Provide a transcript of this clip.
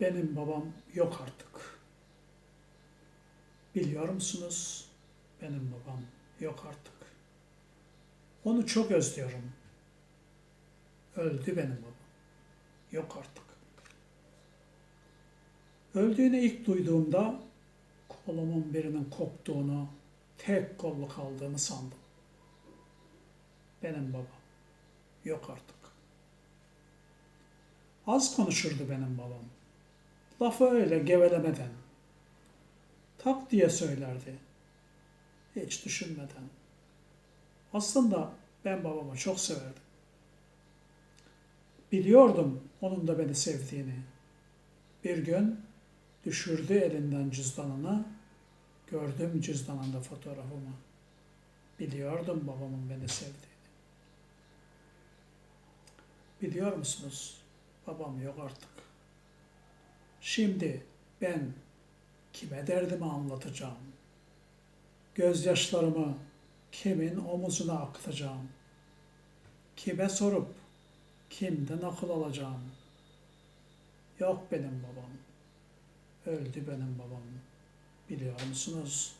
benim babam yok artık. Biliyor musunuz? Benim babam yok artık. Onu çok özlüyorum. Öldü benim babam. Yok artık. Öldüğünü ilk duyduğumda kolumun birinin koptuğunu, tek kollu kaldığını sandım. Benim babam. Yok artık. Az konuşurdu benim babam. Lafı öyle gevelemeden. Tak diye söylerdi. Hiç düşünmeden. Aslında ben babamı çok severdim. Biliyordum onun da beni sevdiğini. Bir gün düşürdü elinden cüzdanını. Gördüm cüzdanında fotoğrafımı. Biliyordum babamın beni sevdiğini. Biliyor musunuz? Babam yok artık. Şimdi ben kime derdimi anlatacağım? Gözyaşlarımı kimin omuzuna akıtacağım? Kime sorup kimden akıl alacağım? Yok benim babam. Öldü benim babam. Biliyor musunuz?